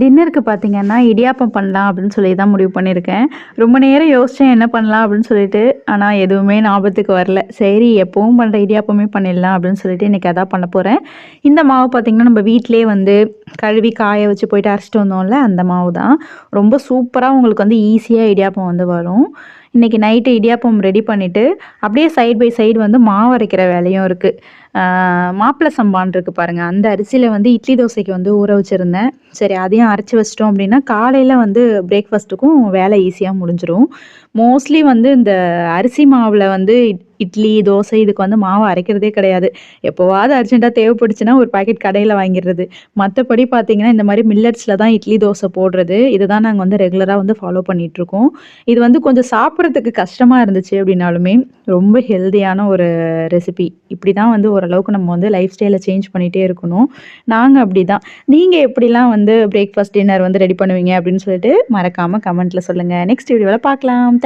டின்னருக்கு பார்த்தீங்கன்னா இடியாப்பம் பண்ணலாம் அப்படின்னு சொல்லி தான் முடிவு பண்ணியிருக்கேன் ரொம்ப நேரம் யோசித்தேன் என்ன பண்ணலாம் அப்படின்னு சொல்லிட்டு ஆனால் எதுவுமே ஞாபகத்துக்கு வரல. சரி எப்பவும் பண்ணுற இடியாப்பமே பண்ணிடலாம் அப்படின்னு சொல்லிட்டு இன்றைக்கி அதான் பண்ண போகிறேன் இந்த மாவு பார்த்திங்கன்னா நம்ம வீட்டிலே வந்து கழுவி காய வச்சு போயிட்டு அரைச்சிட்டு வந்தோம்ல அந்த மாவு தான் ரொம்ப சூப்பராக உங்களுக்கு வந்து ஈஸியாக இடியாப்பம் வந்து வரும். இன்றைக்கி நைட்டு இடியாப்பம் ரெடி பண்ணிவிட்டு அப்படியே சைட் பை சைடு வந்து மாவு அரைக்கிற வேலையும் இருக்குது மாப்பிள்ளை சம்பான் இருக்குது பாருங்கள் அந்த அரிசியில் வந்து இட்லி தோசைக்கு வந்து ஊற வச்சுருந்தேன். சரி அதையும் அரைச்சி வச்சிட்டோம் அப்படின்னா காலையில் வந்து பிரேக்ஃபாஸ்ட்டுக்கும் வேலை ஈஸியாக முடிஞ்சிடும் மோஸ்ட்லி வந்து இந்த அரிசி மாவில் வந்து இட்லி தோசை இதுக்கு வந்து மாவு அரைக்கிறதே கிடையாது. எப்போவாவது அர்ஜென்ட்டாக தேவைப்படுச்சுன்னா ஒரு பாக்கெட் கடையில் வாங்கிடுறது. மற்றபடி பார்த்தீங்கன்னா இந்த மாதிரி மில்லட்ஸில் தான் இட்லி தோசை போடுறது. இதுதான் நாங்கள் வந்து ரெகுலராக வந்து ஃபாலோ பண்ணிகிட்ருக்கோம் இது வந்து கொஞ்சம் சாப்பிட்றதுக்கு கஷ்டமாக இருந்துச்சு அப்படின்னாலுமே ரொம்ப ஹெல்த்தியான ஒரு ரெசிபி இப்படி தான் வந்து ஓரளவுக்கு நம்ம வந்து லைஃப் ஸ்டைலை சேஞ்ச் பண்ணிகிட்டே இருக்கணும். நாங்கள் அப்படி தான் நீங்கள் எப்படிலாம் வந்து பிரேக்ஃபாஸ்ட் டின்னர் வந்து ரெடி பண்ணுவீங்க அப்படின்னு சொல்லிட்டு மறக்காமல் கமெண்ட்டில் சொல்லுங்கள் நெக்ஸ்ட் வீடியோவில் பார்க்கலாம்